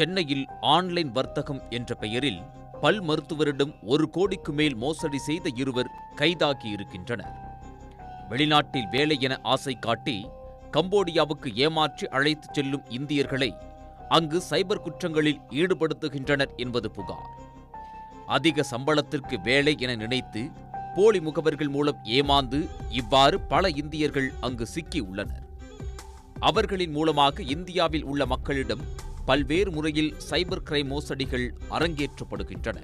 சென்னையில் ஆன்லைன் வர்த்தகம் என்ற பெயரில் பல் மருத்துவரிடம் ஒரு கோடிக்கு மேல் மோசடி செய்த இருவர் கைதாகியிருக்கின்றனர். வெளிநாட்டில் வேலை என ஆசை காட்டி கம்போடியாவுக்கு ஏமாற்றி அழைத்துச் செல்லும் இந்தியர்களை அங்கு சைபர் குற்றங்களில் ஈடுபடுத்துகின்றனர் என்பது புகார். அதிக சம்பளத்திற்கு வேலை என நினைத்து போலி முகவர்கள் மூலம் ஏமாந்து இவ்வாறு பல இந்தியர்கள் அங்கு சிக்கி உள்ளனர் அவர்களின் மூலமாக இந்தியாவில் உள்ள மக்களிடம் பல்வேறு முறையில் சைபர் கிரைம் மோசடிகள் அரங்கேற்றப்படுகின்றன.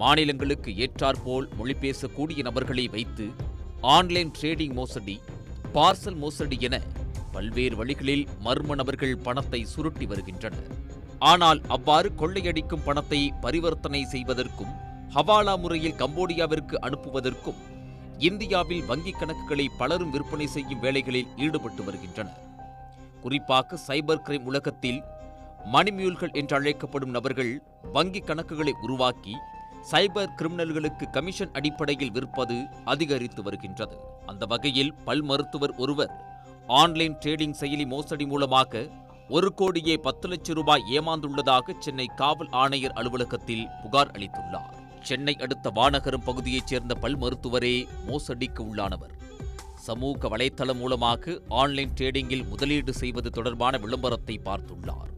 மாநிலங்களுக்கு ஏற்றாற்போல் மொழி பேசக்கூடிய நபர்களை வைத்து ஆன்லைன் ட்ரேடிங் மோசடி பார்சல் மோசடி என பல்வேறு வழிகளில் மர்ம நபர்கள் பணத்தை சுருட்டி வருகின்றனர். ஆனால் அவ்வாறு கொள்ளையடிக்கும் பணத்தை பரிவர்த்தனை செய்வதற்கும் ஹவாலா முறையில் கம்போடியாவிற்கு அனுப்புவதற்கும் இந்தியாவில் வங்கிக் கணக்குகளை பலரும் விற்பனை செய்யும் வேலைகளில் ஈடுபட்டு வருகின்றனர். குறிப்பாக சைபர் கிரைம் உலகத்தில் மணிமியூல்கள் என்று அழைக்கப்படும் நபர்கள் வங்கிக் கணக்குகளை உருவாக்கி சைபர் கிரிமினல்களுக்கு கமிஷன் அடிப்படையில் விற்பது அதிகரித்து வருகின்றது. அந்த வகையில் பல் மருத்துவர் ஒருவர் ஆன்லைன் ட்ரேடிங் செயலி மோசடி மூலமாக ஒரு கோடியே பத்து லட்சம் ரூபாய் ஏமாந்துள்ளதாக சென்னை காவல் ஆணையர் அலுவலகத்தில் புகார் அளித்துள்ளார். சென்னை அடுத்த வானகரம் பகுதியைச் சேர்ந்த பல் மருத்துவரே மோசடிக்கு உள்ளானவர். சமூக வலைத்தளம் மூலமாக ஆன்லைன் ட்ரேடிங்கில் முதலீடு செய்வது தொடர்பான விளம்பரத்தை பார்த்துள்ளார்.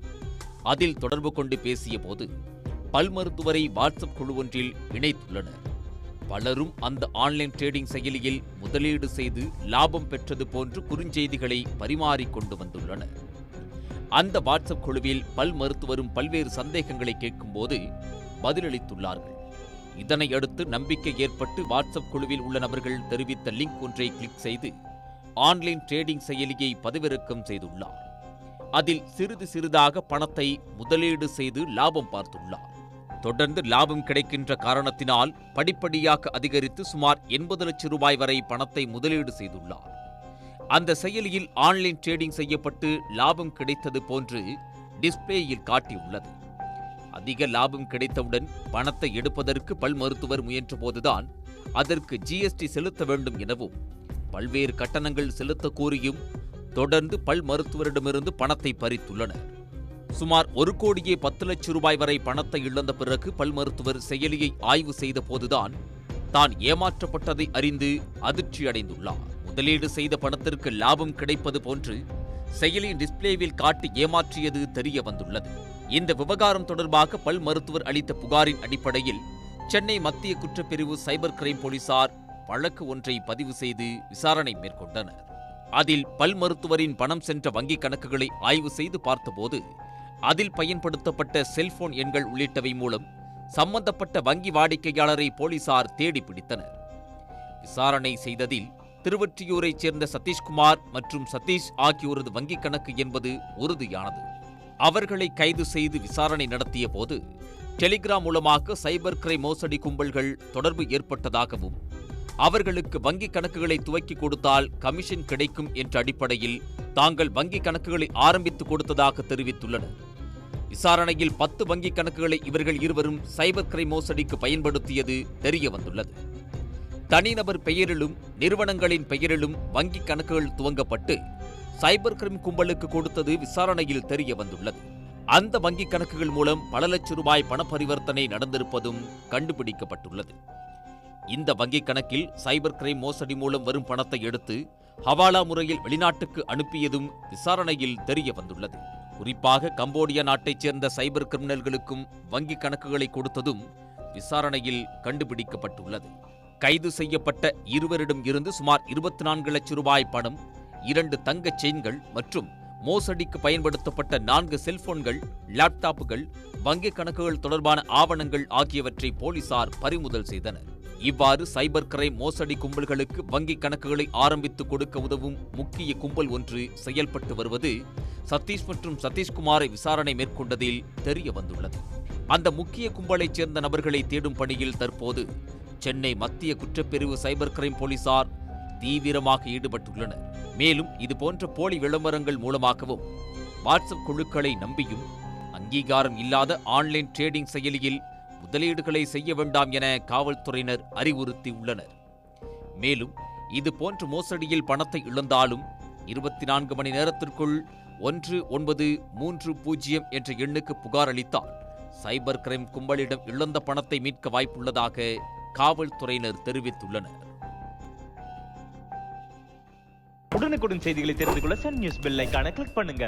அதில் தொடர்பு கொண்டு பேசிய போது பல் மருத்துவரை வாட்ஸ்அப் குழு ஒன்றில் இணைத்துள்ளனர். பலரும் அந்த ஆன்லைன் ட்ரேடிங் செயலியில் முதலீடு செய்து லாபம் பெற்றது போன்று குறுஞ்செய்திகளை பரிமாறிக்கொண்டு வந்துள்ளனர். அந்த வாட்ஸ்அப் குழுவில் பல் மருத்துவரும் பல்வேறு சந்தேகங்களை கேட்கும்போது பதிலளித்துள்ளார்கள். இதனை அடுத்து நம்பிக்கை ஏற்பட்டு வாட்ஸ்அப் குழுவில் உள்ள நபர்கள் தெரிவித்த லிங்க் ஒன்றை கிளிக் செய்து ஆன்லைன் ட்ரேடிங் செயலியை பதிவிறக்கம் செய்துள்ளார். அதில் சிறிது சிறிதாக பணத்தை முதலீடு செய்து லாபம் பார்த்துள்ளார். தொடர்ந்து லாபம் கிடைக்கின்ற காரணத்தினால் படிப்படியாக அதிகரித்து சுமார் எண்பது லட்சம் ரூபாய் வரை பணத்தை முதலீடு செய்துள்ளார். அந்த செயலியில் ஆன்லைன் ட்ரேடிங் செய்யப்பட்டு லாபம் கிடைத்தது போன்று டிஸ்பிளேயில் காட்டியுள்ளது. அதிக லாபம் கிடைத்தவுடன் பணத்தை எடுப்பதற்கு பல் மருத்துவர் முயன்றபோதுதான் அதற்கு ஜிஎஸ்டி செலுத்த வேண்டும் எனவும் பல்வேறு கட்டணங்கள் செலுத்த கோரியும் தொடர்ந்து பல் மருத்துவரிடமிருந்து பணத்தை பறித்துள்ளனர். சுமார் ஒரு கோடியே பத்து லட்சம் ரூபாய் வரை பணத்தை இழந்த பிறகு பல் மருத்துவர் செயலியை ஆய்வு செய்த போதுதான் தான் ஏமாற்றப்பட்டதை அறிந்து அதிர்ச்சி அடைந்துள்ளார் முதலீடு செய்த பணத்திற்கு லாபம் கிடைப்பது போன்று செயலியின் டிஸ்பிளேவில் காட்டி ஏமாற்றியது தெரிய வந்துள்ளது. இந்த விவகாரம் தொடர்பாக பல் மருத்துவர் அளித்த புகாரின் அடிப்படையில் சென்னை மத்திய குற்றப்பிரிவு சைபர் கிரைம் போலீசார் வழக்கு ஒன்றை பதிவு செய்து விசாரணை மேற்கொண்டனர். அதில் பல் மருத்துவரின் பணம் சென்ற வங்கிக் கணக்குகளை ஆய்வு செய்து பார்த்தபோது அதில் பயன்படுத்தப்பட்ட செல்போன் எண்கள் உள்ளிட்டவை மூலம் சம்பந்தப்பட்ட வங்கி வாடிக்கையாளரை போலீசார் தேடி பிடித்தனர். விசாரணை செய்ததில் திருவொற்றியூரைச் சேர்ந்த சதீஷ்குமார் மற்றும் சதீஷ் ஆகியோரது வங்கிக் கணக்கு என்பது உறுதியானது. அவர்களை கைது செய்து விசாரணை நடத்திய போது டெலிகிராம் மூலமாக சைபர் கிரைம் மோசடி கும்பல்கள் தொடர்பு ஏற்பட்டதாகவும் அவர்களுக்கு வங்கிக் கணக்குகளை துவக்கி கொடுத்தால் கமிஷன் கிடைக்கும் என்ற அடிப்படையில் தாங்கள் வங்கிக் கணக்குகளை ஆரம்பித்து கொடுத்ததாக தெரிவித்துள்ளனர். விசாரணையில் பத்து வங்கிக் கணக்குகளை இவர்கள் இருவரும் சைபர் கிரைம் மோசடிக்கு பயன்படுத்தியது தெரிய வந்துள்ளது தனிநபர் பெயரிலும் நிறுவனங்களின் பெயரிலும் வங்கிக் கணக்குகள் துவங்கப்பட்டு சைபர் கிரைம் கும்பலுக்கு கொடுத்தது விசாரணையில் தெரிய வந்துள்ளது அந்த வங்கிக் கணக்குகள் மூலம் பல லட்சம் ரூபாய் பண பரிவர்த்தனை நடந்திருப்பதும் கண்டுபிடிக்கப்பட்டுள்ளது. இந்த வங்கிக் கணக்கில் சைபர் கிரைம் மோசடி மூலம் வரும் பணத்தை எடுத்து ஹவாலா முறையில் வெளிநாட்டுக்கு அனுப்பியதும் விசாரணையில் தெரிய வந்துள்ளது. குறிப்பாக கம்போடியா நாட்டைச் சேர்ந்த சைபர் கிரிமினல்களுக்கும் வங்கிக் கணக்குகளை கொடுத்ததும் விசாரணையில் கண்டுபிடிக்கப்பட்டுள்ளது. கைது செய்யப்பட்ட இருவரிடம் இருந்து சுமார் இருபத்தி நான்கு லட்சம் ரூபாய் பணம் இரண்டு தங்கச் செயின்கள் மற்றும் மோசடிக்கு பயன்படுத்தப்பட்ட நான்கு செல்போன்கள் லேப்டாப்புகள் வங்கிக் கணக்குகள் தொடர்பான ஆவணங்கள் ஆகியவற்றை போலீசார் பறிமுதல் செய்தனர். இவ்வாறு சைபர் கிரைம் மோசடி கும்பல்களுக்கு வங்கிக் கணக்குகளை ஆரம்பித்து கொடுக்க உதவும் முக்கிய கும்பல் ஒன்று செயல்பட்டு வருவது சதீஷ் மற்றும் சதீஷ்குமாரை விசாரணை மேற்கொண்டதில் தெரிய வந்துள்ளது. அந்த முக்கிய கும்பலைச் சேர்ந்த நபர்களை தேடும் பணியில் தற்போது சென்னை மத்திய குற்றப்பிரிவு சைபர் கிரைம் போலீசார் தீவிரமாக ஈடுபட்டுள்ளனர். மேலும் இதுபோன்ற போலி விளம்பரங்கள் மூலமாகவும் வாட்ஸ்அப் குழுக்களை நம்பியும் அங்கீகாரம் இல்லாத ஆன்லைன் ட்ரேடிங் செயலியில் முதலீடுகளை செய்ய வேண்டாம் என காவல்துறையினர் அறிவுறுத்தியுள்ளனர். மேலும் இது போன்ற மோசடியில் பணத்தை இழந்தாலும் இருபத்தி நான்கு மணி நேரத்திற்குள் ஒன்று ஒன்பது மூன்று பூஜ்ஜியம் என்ற எண்ணுக்கு புகார் அளித்தால் சைபர் கிரைம் கும்பலிடம் இழந்த பணத்தை மீட்க வாய்ப்புள்ளதாக காவல்துறையினர் தெரிவித்துள்ளனர். உடனுக்குடன் செய்திகளை தெரிந்து கொள்ள சன் நியூஸ் பெல் ஐகானை கிளிக் பண்ணுங்க.